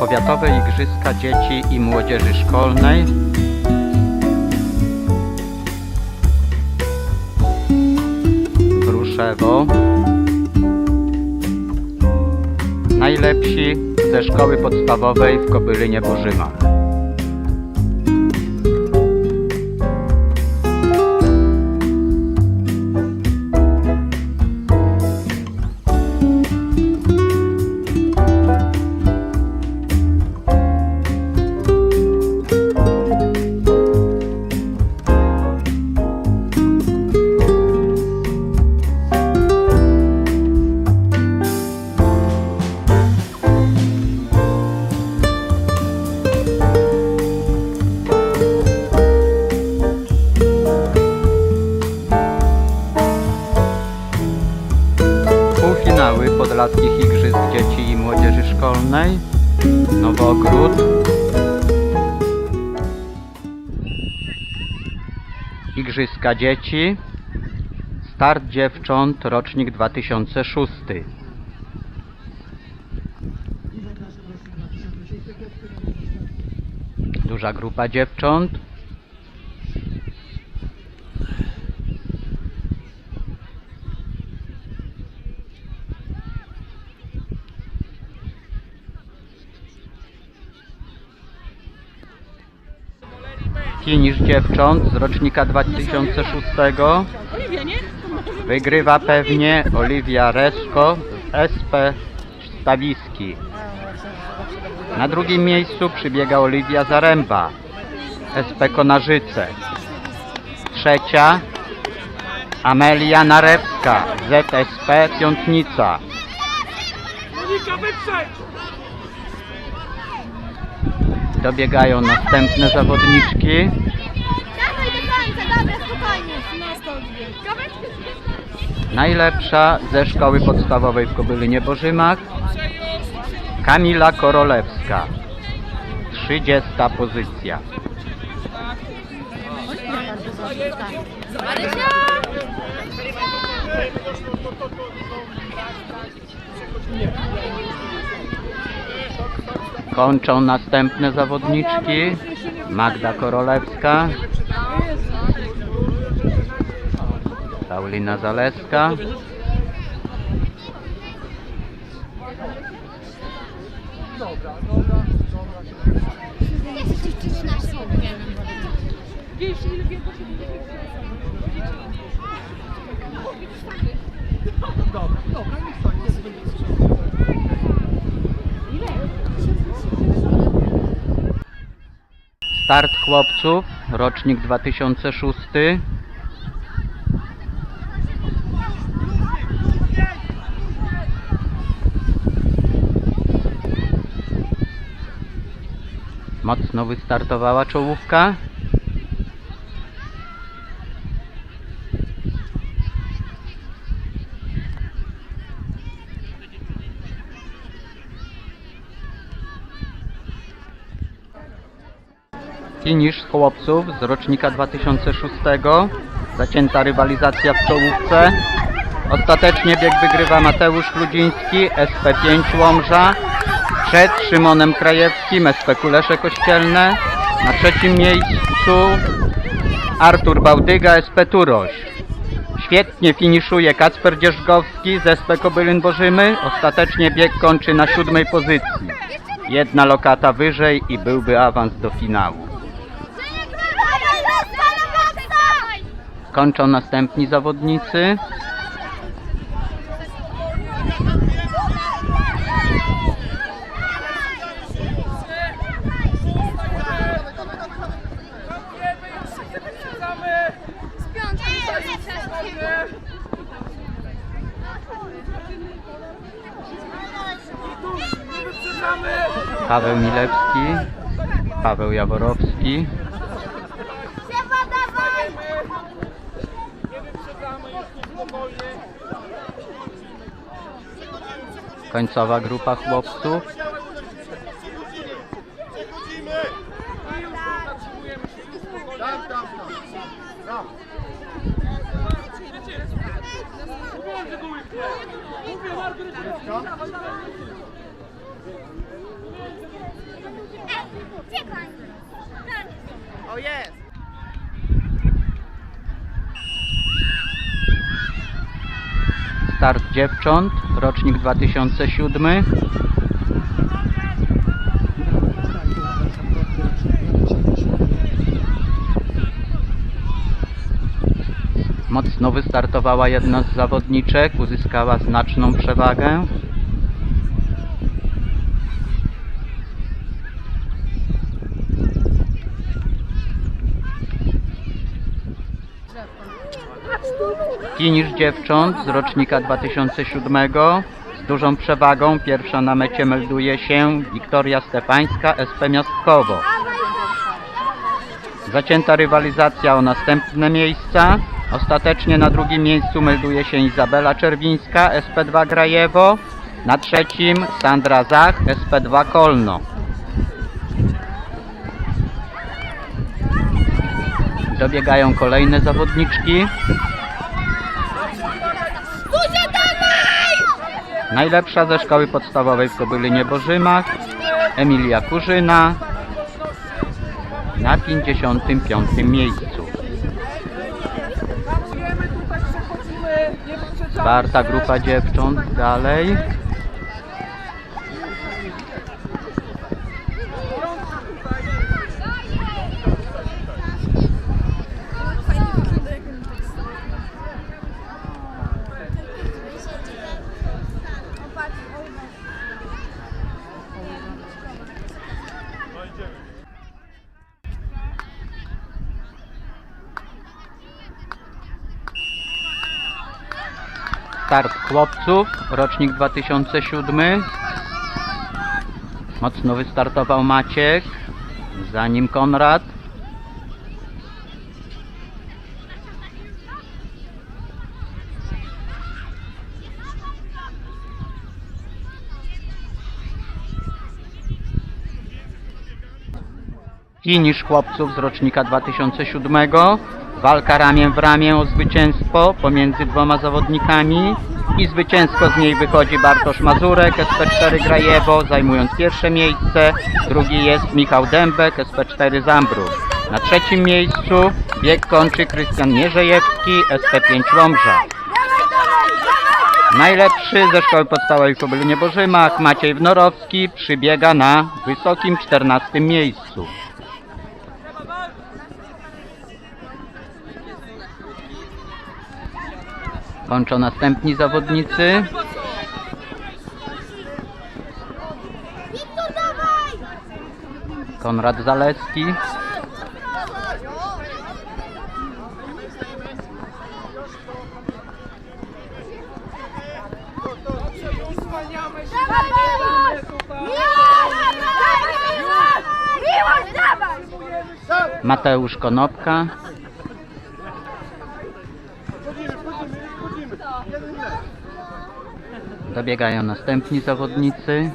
Powiatowe Igrzyska Dzieci i Młodzieży Szkolnej. Bruszewo Najlepsi ze szkoły podstawowej w Kobylinie Bożymach Igrzyska Dzieci. Start Dziewcząt Rocznik 2006 Duża grupa dziewcząt Finisz dziewcząt z rocznika 2006 Oliwia, nie? Wygrywa pewnie Oliwia Resko z SP Stawiski. Na drugim miejscu przybiega Oliwia Zaręba SP Konarzyce. Trzecia Amelia Narewska ZSP Piątnica. Monika! Dobiegają następne zawodniczki. Dawaj do końca, dobra, spokojnie. Najlepsza ze szkoły podstawowej w Kobylinie Bożymach Kamila Korolewska 30 pozycja Kończą następne zawodniczki Magda Korolewska Paulina Zaleska Jesteś dziewczyny na sobie. Wiesz, Start chłopców, rocznik 2006 Mocno wystartowała czołówka Finisz chłopców z rocznika 2006. Zacięta rywalizacja w czołówce. Ostatecznie bieg wygrywa Mateusz Kludziński, SP5 Łomża. Przed Szymonem Krajewskim, SP Kulesze Kościelne. Na trzecim miejscu Artur Bałdyga, SP Turoś. Świetnie finiszuje Kacper Dzierżgowski z SP Kobylin Bożymy. Ostatecznie bieg kończy na siódmej pozycji. Jedna lokata wyżej i byłby awans do finału. Kończą następni zawodnicy. Paweł Milewski, Paweł Jaworowski, końcowa grupa chłopców. Gdzie pani? O jest! Start dziewcząt, rocznik 2007. Mocno wystartowała jedna z zawodniczek, uzyskała znaczną przewagę. Finisz dziewcząt z rocznika 2007 z dużą przewagą. Pierwsza na mecie melduje się Wiktoria Stefańska, SP Miastkowo. Zacięta rywalizacja o następne miejsca. Ostatecznie na drugim miejscu melduje się Izabela Czerwińska, SP2 Grajewo. Na trzecim Sandra Zach, SP2 Kolno. Dobiegają kolejne zawodniczki. Najlepsza ze szkoły podstawowej w Kobylinie Bożymach Emilia Kurzyna na 55 miejscu. Czwarta grupa dziewcząt dalej. Start chłopców, rocznik 2007. Mocno wystartował Maciek, za nim Konrad. Finisz chłopców z rocznika 2007. Walka ramię w ramię o zwycięstwo pomiędzy dwoma zawodnikami. I zwycięsko z niej wychodzi Bartosz Mazurek, SP4 Grajewo, zajmując pierwsze miejsce. Drugi jest Michał Dębek, SP4 Zambrów. Na trzecim miejscu bieg kończy Krystian Mierzejewski, SP5 Łomża. Najlepszy ze szkoły podstawowej w Kobylinie Bożymach, Maciej Wnorowski, przybiega na wysokim 14 miejscu. Kończą następni zawodnicy. Konrad Zaleski. Zwalniamy się, Dawaj, Miłosz! tutaj. Miłosz! Dawaj, Miłosz! Miłosz, dawaj! Mateusz Konopka. Dobiegają następni zawodnicy.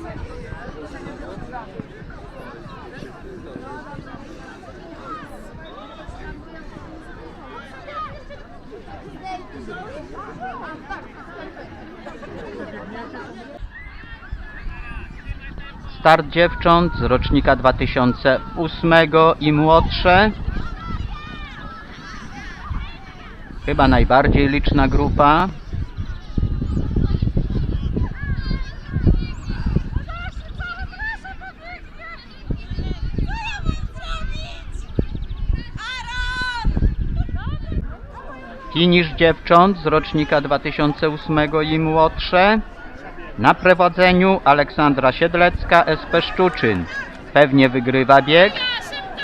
Start dziewcząt z rocznika 2008 i młodsze. Chyba najbardziej liczna grupa. Finisz dziewcząt z rocznika 2008 i młodsze. Na prowadzeniu Aleksandra Siedlecka, SP Szczuczyn. Pewnie wygrywa bieg.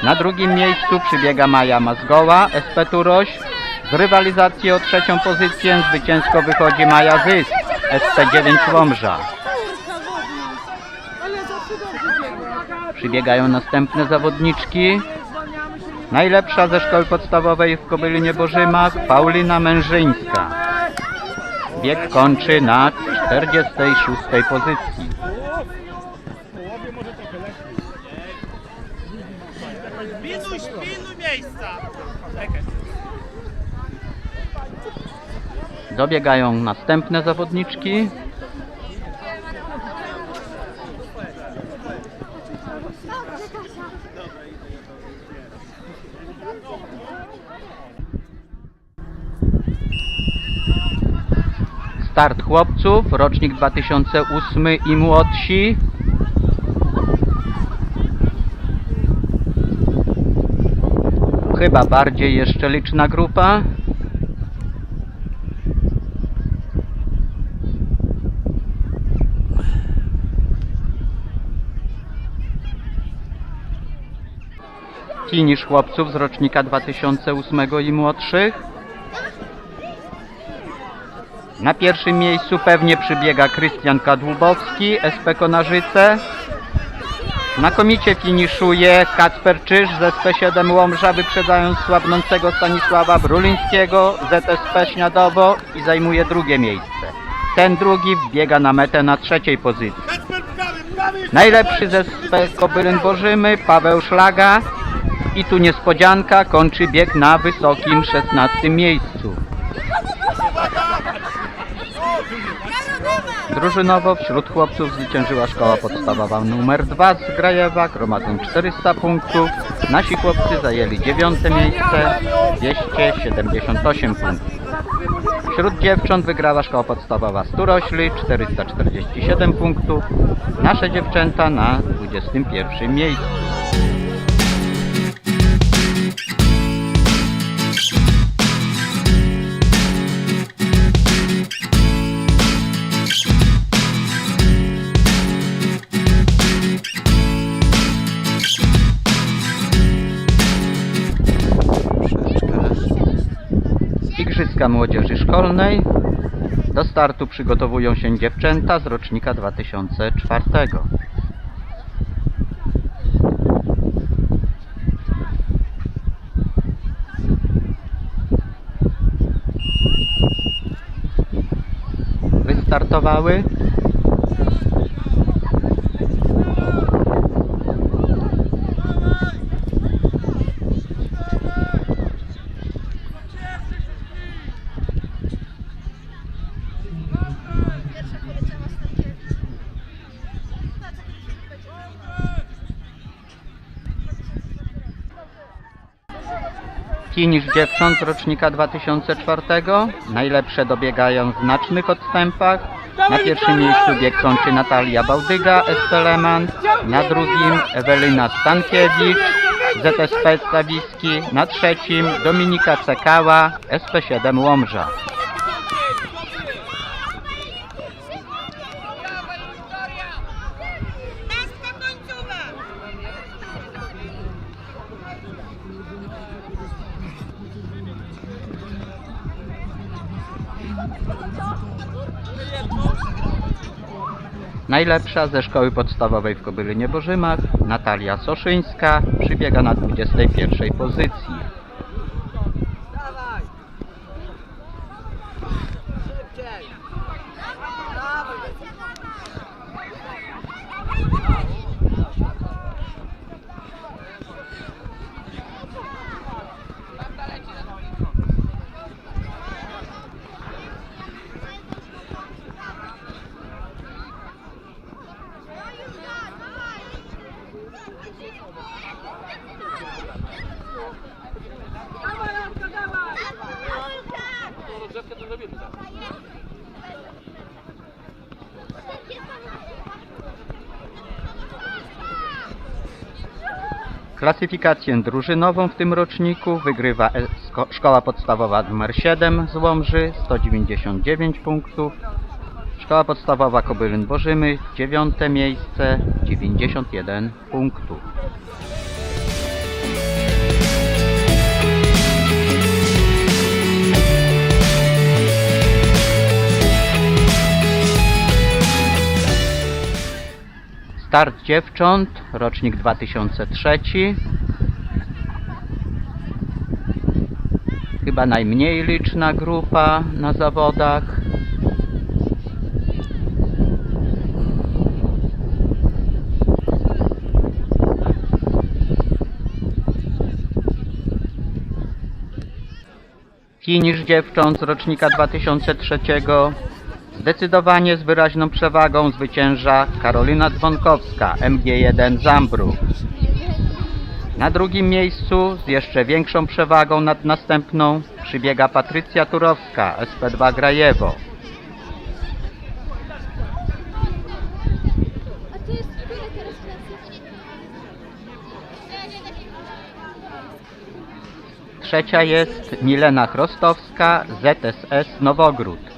Na drugim miejscu przybiega Maja Mazgoła, SP Turoś. W rywalizacji o trzecią pozycję zwycięsko wychodzi Maja Zysk, SP9 Łomża. Przybiegają następne zawodniczki. Najlepsza ze szkoły podstawowej w Kobylinie Bożymach, Paulina Mężyńska. Bieg kończy na 46 pozycji. Dobiegają następne zawodniczki. Start chłopców, rocznik 2008 i młodsi. Chyba bardziej jeszcze liczna grupa. Finisz chłopców z rocznika 2008 i młodszych. Na pierwszym miejscu pewnie przybiega Krystian Kadłubowski, SP Konarzyce. Znakomicie finiszuje Kacper Czyż z SP7 Łomża, wyprzedzając słabnącego Stanisława Brulińskiego ZSP Śniadowo i zajmuje drugie miejsce. Ten drugi wbiega na metę na trzeciej pozycji. Najlepszy ze SP Kobylyn Bożymy, Paweł Szlaga. I tu niespodzianka, kończy bieg na wysokim 16 miejscu. Drużynowo wśród chłopców zwyciężyła szkoła podstawowa numer 2 z Grajewa, gromadząc 400 punktów. Nasi chłopcy zajęli dziewiąte miejsce, 278 punktów. Wśród dziewcząt wygrała szkoła podstawowa Sturośli, 447 punktów. Nasze dziewczęta na 21 miejscu. Igrzyska Młodzieży Szkolnej. Do startu przygotowują się dziewczęta z rocznika 2004. Wystartowały. Finisz dziewcząt rocznika 2004. Najlepsze dobiegają w znacznych odstępach. Na pierwszym miejscu bieg kończy Natalia Bałdyga, SP Leman. Na drugim Ewelina Stankiewicz, ZSP Stawiski. Na trzecim Dominika Cekała, SP7 Łomża. Najlepsza ze szkoły podstawowej w Kobylinie Bożymach, Natalia Soszyńska, przybiega na 21 pozycji. Klasyfikację drużynową w tym roczniku wygrywa szkoła podstawowa nr 7 z Łomży 199 punktów. Szkoła podstawowa Kobylyn Bożymy 9 miejsce 91 punktów. Start dziewcząt, rocznik 2003. Chyba najmniej liczna grupa na zawodach. Finisz dziewcząt z rocznika 2003 zdecydowanie z wyraźną przewagą zwycięża Karolina Dzwonkowska, MG1 Zambrów. Na drugim miejscu z jeszcze większą przewagą nad następną przybiega Patrycja Turowska, SP2 Grajewo. Trzecia jest Milena Chrostowska, ZSS Nowogród.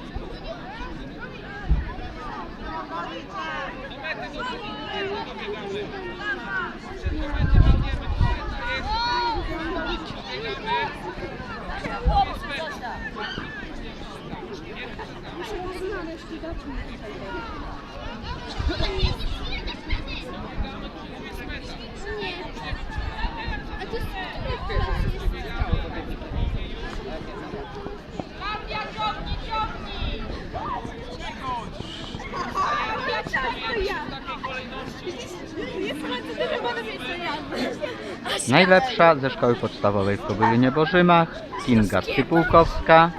Najlepsza ze szkoły podstawowej w Kobylinie Bożymach, Kinga Stypułkowska,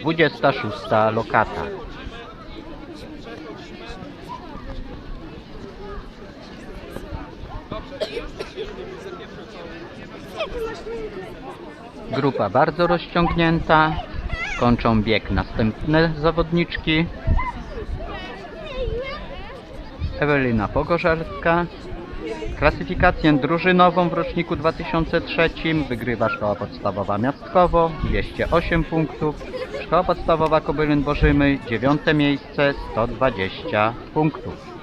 26 lokata. Grupa bardzo rozciągnięta, kończą bieg następne zawodniczki. Ewelina Pogorzerska. Klasyfikację drużynową w roczniku 2003 wygrywa Szkoła Podstawowa Miastkowo 208 punktów, Szkoła Podstawowa Kobylin Bożymy 9 miejsce 120 punktów.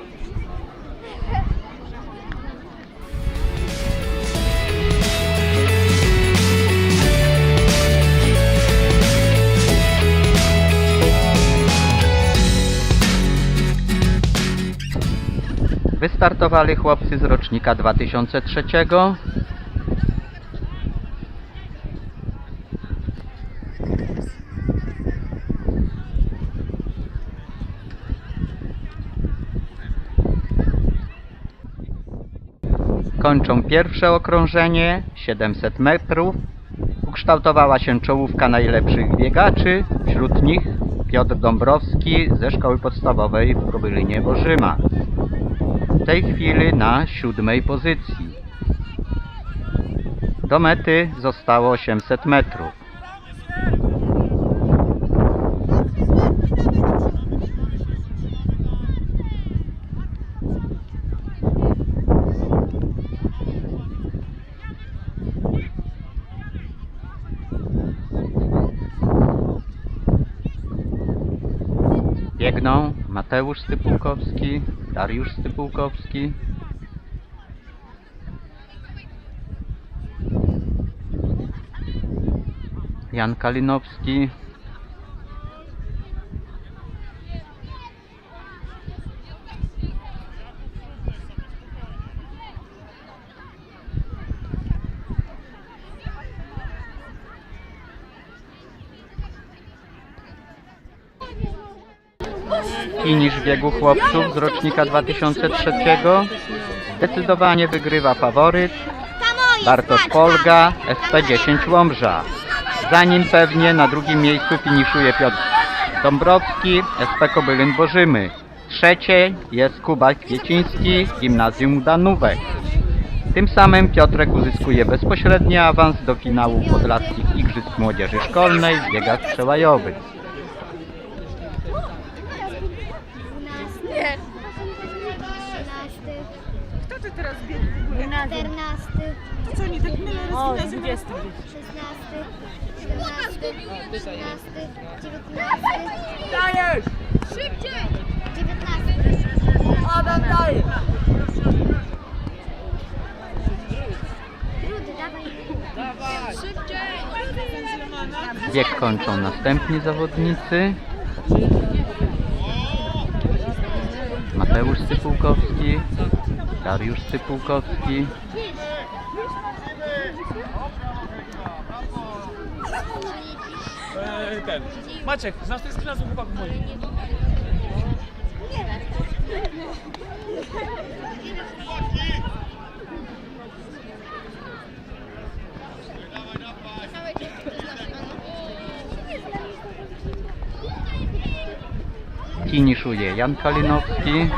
Wystartowali chłopcy z rocznika 2003. Kończą pierwsze okrążenie 700 metrów. Ukształtowała się czołówka najlepszych biegaczy, wśród nich Piotr Dąbrowski ze szkoły podstawowej w Kobylinie Bożyma w tej chwili na siódmej pozycji. Do mety zostało 800 metrów. Mateusz Stypułkowski, Dariusz Stypułkowski. Jan Kalinowski. Biegu chłopców z rocznika 2003. Zdecydowanie wygrywa faworyt Bartosz Polga, SP10 Łomża. Za nim pewnie na drugim miejscu finiszuje Piotr Dąbrowski, SP Kobylin Bożymy. Trzecie jest Kuba Kwieciński, Gimnazjum Danówek. Tym samym Piotrek uzyskuje bezpośredni awans do finału Podlaskich Igrzysk Młodzieży Szkolnej w biegach przełajowych. Teraz biegł w ogóle? 14, To co, nie tak mylę O, raz 20. 16, 17, 18, 19, Dajesz! 19. Adam daje! Rudy, dawaj. Bieg kończą następni zawodnicy. Mateusz Stypułkowski, Dariusz Sypułkowski. Eee, ten. Maciek, znasz ten skrzynę z chłopaków moich? Finiszuje Jan Kalinowski.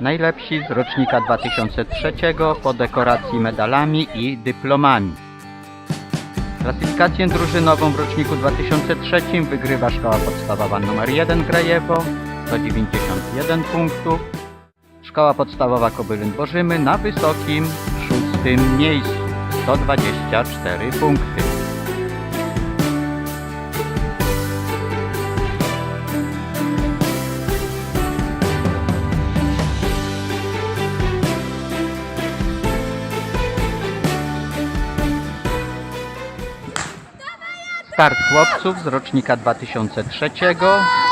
Najlepsi z rocznika 2003 po dekoracji medalami i dyplomami. Klasyfikację drużynową w roczniku 2003 wygrywa Szkoła Podstawowa nr 1 Grajewo 191 punktów. Szkoła Podstawowa Kobylyn Bożymy na wysokim szóstym miejscu 124 punkty. Start chłopców z rocznika 2003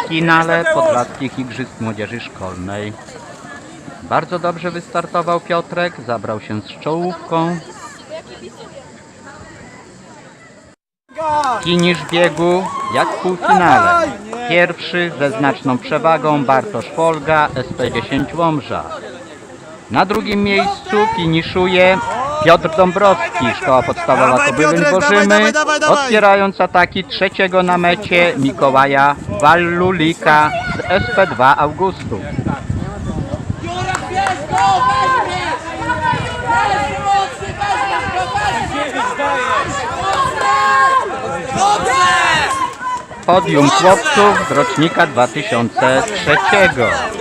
w finale Podlaskich Igrzysk Młodzieży Szkolnej. Bardzo dobrze wystartował Piotrek, zabrał się z czołówką. Finisz biegu jak w półfinale. Pierwszy ze znaczną przewagą Bartosz Folga, SP10 Łomża. Na drugim miejscu finiszuje Piotr Dąbrowski, Szkoła Podstawowa Piotrek, Bożymy, otwierając ataki trzeciego na mecie Mikołaja Wallulika z SP2 Augustów. Jurek, bierz go, weźmiesz! Weź mocny, weźmiesz go, weźmiesz! Dobrze! Podium chłopców z rocznika 2003.